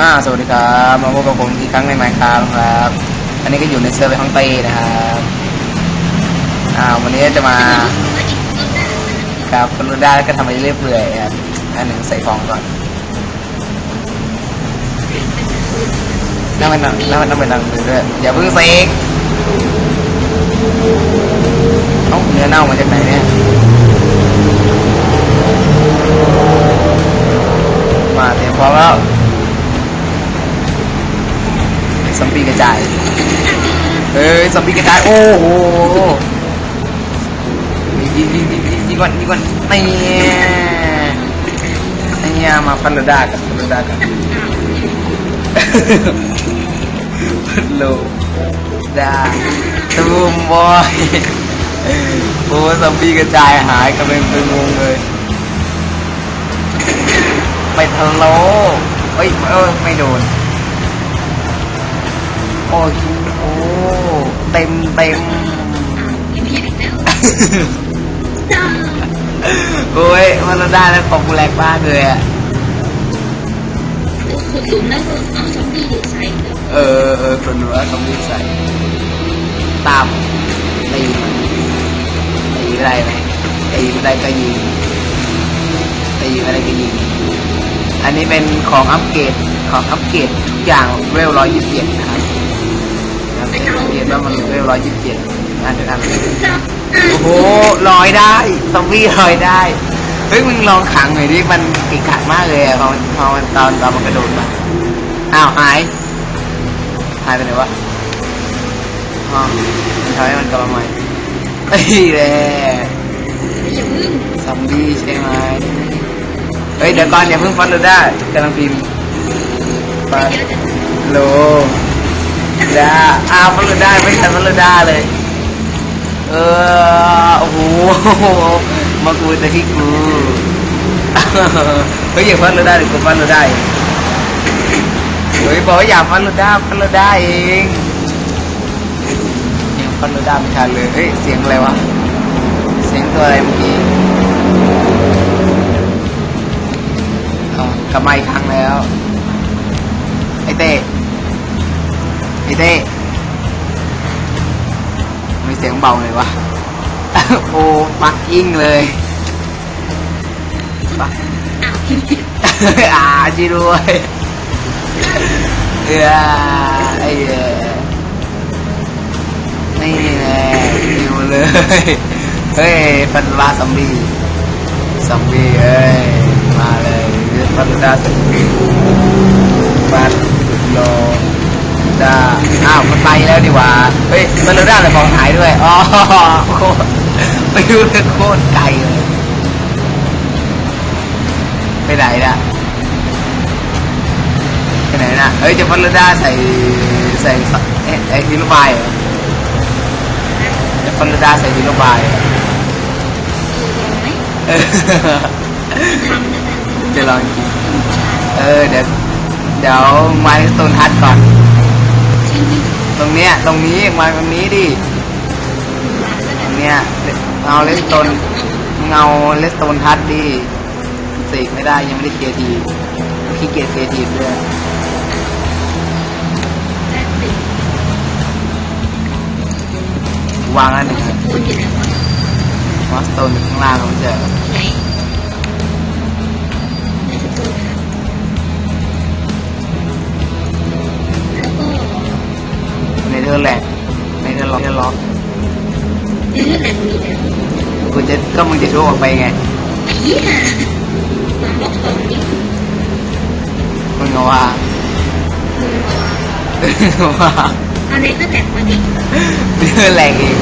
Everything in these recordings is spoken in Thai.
อ่าสวัสดีครับมาพบกับผมอีกครั้งในไมค์ครับครับ อันนี้ก็อยู่ในเซิร์ฟไปฮ่องเต้นะครับอ่าวันนี้จะมาครับคนรู้ได้แล้วก็ทำไปเรื่อยเปื่อยครับอันหนึ่งใส่ฟองก่อนนั่งไปนั่งนั่งไปนั่งไปนั่งไปด้วยอย่าเพิ่งเสกเอ้าเนื้อเน่ามาจากไหนเนี่ยมาเตรียมพร้อมแล้ว ซอมบี้กระจาย เอ้ยซอมบี้กระจาย โอ้โหยิงยิงยิงยิงยิงก่อนยิงก่อนนี่นี่มาพันโลดากันพันโลดากันพันโลดาตูมบอยโอ้ซอมบี้กระจายหายกันเป็นเป็นวงเลยไปทะโลเอ้ยเออไม่โดน โอ้ยโอ้เต็มเต็มโอ้ยมันเราได้แล้วของกูแรงมากเลยอะขุดหลุมแล้วก็เอาซอมบี้ใส่เออเออคนรู้ว่าต้องรีบใส่ตามตีมันตีไม่ได้ไหมตีไม่ได้ก็ยิงตีไม่ได้ก็ยิงอันนี้เป็นของอัปเกรดของอัปเกรดทุกอย่างเวลร้อยยี่สิบเจ็ดนะครับอัป เกรดว่ามันเวลร้อยยี่สิบเจ็ดอันนี้อันนี้โอ้โหลอยได้ซอมบี้ลอยได้เฮ้ยมึงลองขังหน่อยดิมันกิกขักมากเลยอะพอมันพอมันตอนตอนมันกระโดดมาอ้าวหายหายไปไหนวะอ๋อมันทำให้มันกลับมาใหม่เฮ้ยแหละอย่าพึ่งซอมบี้ใช่ไหมเฮ้ยเดี๋ยวก่อนอย่าเพิ่งฟันเลยได้กำลังพิมพ์ฟันโล ดาอ้าวฟันเลยได้ไม่ทันฟันเลยได้เลย เออโอ้โหมากูแต่ที่กูเฮ้ยอย่าฟันเราได้หรือกูฟันเราได้เฮ้ยบอกว่าอย่าฟันเราได้ฟันเราได้เองยังฟันเราได้ไม่ทันเลยเฮ้ยเสียงอะไรวะเสียงตัวอะไรเมื่อกี้เอากลับมาอีกครั้งแล้วไอเต้ เต้ไม่เสียงเบาเลยวะ โอ้ปักยิ่งเลยปักอ้าวอ่าช่วยด้วยเออไอ้เออนี่แหละอยู่เลย เฮ้ยฟันลาซอมบี้ซอมบี้เอ้ย มาเลยฟันลาซอมบี้ฟันโลดา อ้าวมันไปแล้วดีกว่าเฮ้ยมันโลดาเลยบอกหายด้วยอ๋อโคตรไปดูเลยโคตรไกลเลยไปไหนน่ะไปไหนน่ะเฮ้ยจะพัลด้าใส่ใส่เอ๊ะไอ้ฮิโรบายเหรอจะพัลด้าใส่ฮิโรบายเหรอไหมเออทำนะจะลองกินเออเดี๋ยวเดี๋ยวมาที่ต้นทัดก่อน ตรงเนี้ย ตรงนี้มาตรงนี้ดิตรงเนี้ยเอาเลสโตนเงาเลสโตนทัดดิเสกไม่ได้ยังไม่ได้เคลียร์ทีขี้เกียจเคลียร์ทีด้วยวางอันหนึ่งคุณอยู่ไหนวะมอสโตนอยู่ข้างล่างมันจะไห อร์แหลกในเธอร์ล็อกเธอร์ล็อกในเรื่องไหนมีแต่กูจะก็มึงจะโชว์ออกไปไงเหี้ยมาบอกตอนนี้มึงเอาว่ามึงว่าว่าเอาในก็แต่มาดิเธอร์แหลกเอง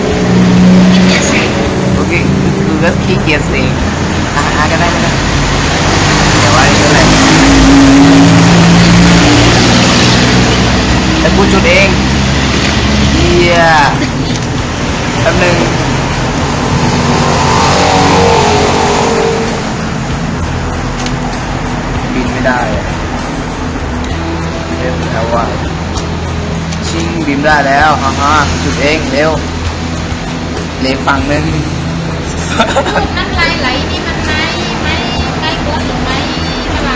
เหี้ยใส่โอเคคือก็ขี้เกียจเองอ่าอ่าก็ได้ก็ได้เดี๋ยวว่าในเธอร์แหลกแต่กูจุดเองเฮี ยแป๊บหนึงบินไม่ได้อะเร็วแล้วว่าชิงบินได้แล้วฮ่าฮ่าจุดเองเร็วเลฟฝั่งหนึ่งน้ำลายไหลนี่มันไม่ไม่ไม่กดหรือไม่อะไรไม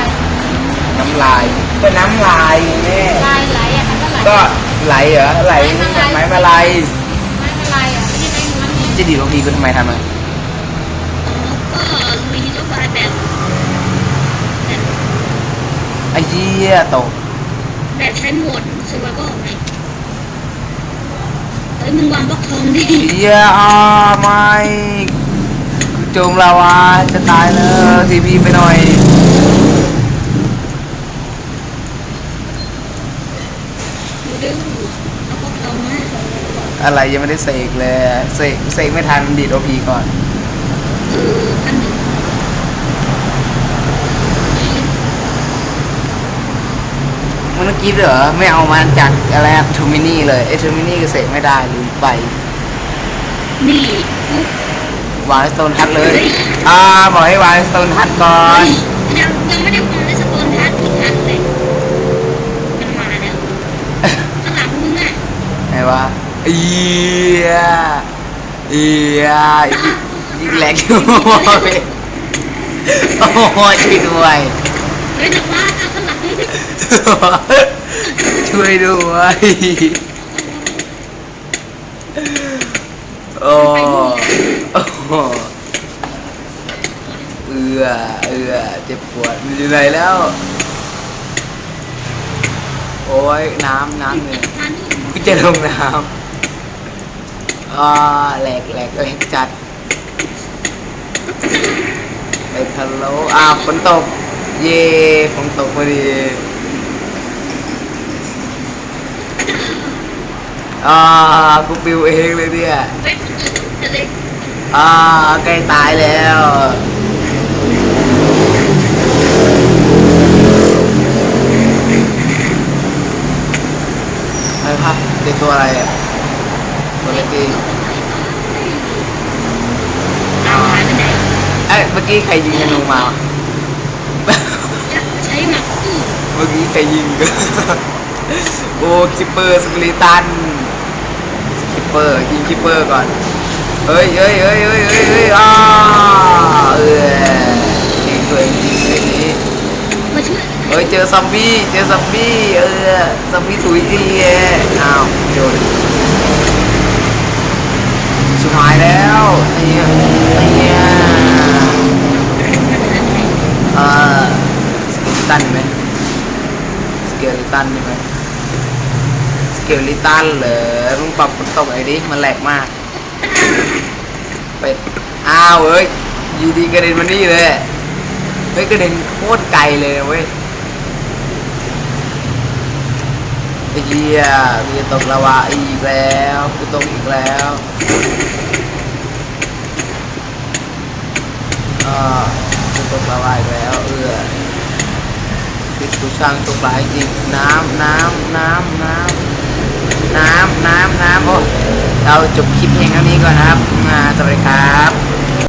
น้ำลายก็น้ำลายแม่ลายไหลอะมันก็ไหลก็ ไหลเหรอไหลไม้มาลายไม่เป็นไรอะไม่ใช่ไม้ม้วนจะดีดโอพีก็ทำไมทำอะแล้วก็มีนโยบายแบบแบบไอ้เหี้ยตกแบบใช้โหมดสวายก็ไงเฮ้ยมึงวางบล็อกทองดิเหี้ยอ้าไม่จมลาวาจะตายแล้วทีพีไปหน่อย ดูดื้อเอาบล็อกทองมา อะไรยังไม่ได้เสกเลยเสกเสกไม่ทันดีดโอพีก่อนเอออันหนึ่งเมื่อกี้เหรอไม่เอามาจากอะไรทูมินี่เลยไอ้ทูมินี่ก็เสกไม่ได้ลืมไปนี่ปุ๊บวางสโตนทัดเลย อ่าบอกให้วางสโตนทัดก่อนยังยังไม่ได้วางในสโตนทัชอีกอันเลย มันมาแล้วข้างหลังมึงอะ ไงวะเอียเอียยิงแหลกอยู่เลยโอ้โหช่วยด้วยเฮ้ยแต่ว่าข้างหลังนี่ช่วยด้วยโอ้โอ้โหเอือเอือเจ็บปวดมันอยู่ไหนแล้ว โอ้ยน้ำน้ำเนี่ยทานนี่กูจะลงน้ำ อ่าแหลกแหลกแหลกจัดไปทะลุอ้าวฝนตก เย่ฝนตกพอดีอ่ากูปิวเองเลยเนี่ยอ่าใกล้ตายแล้วไอ้พะเด็กตัวอะไรอะ ตัวเล็กดีเอาหายไปไหนเอ้ยเมื่อกี้ใครยิงธนูมาวะใช้หมักตู้เมื่อกี้ใครยิง โอ้คิปเปอร์สกลิตันคิปเปอร์ยิงคิปเปอร์ก่อนเฮ้ยเฮ้ยเฮ้ยเฮ้ยเฮ้ยเฮ้ยอ้าเออยิงตัวเองยิงตัวเองนี้มาช่วยเฮ้ยเจอซอมบี้เจอซอมบี้เออซอมบี้ถุยดีแอ้าวโดนสุดท้ายแล้วไอ้เนี้ยไอ้เนี้ยเออสเกลิตันไหมสเกลิตันใช่ไหม สเกลิตันเหรอมึงปรับฝนตกไอ้ดิมันแหลกมากไปอ้าวเอ้ยอยู่ดีกระเด็นมานี่เลยเฮ้ยกระเด็นโคตรไกลเลยเว้ยไอ้เหี้ยมีตกลาวาอีกแล้วกูตกอีกแล้วอ่ากูตกลาวาอีกแล้วเออติดกูช่างตกหลายจริงน้ำน้ำน้ำน้ำ น้ำน้ำน้ำโอ้เราจบคลิปเพียงเท่านี้ก่อนนะครับอ่าสวัสดีครับ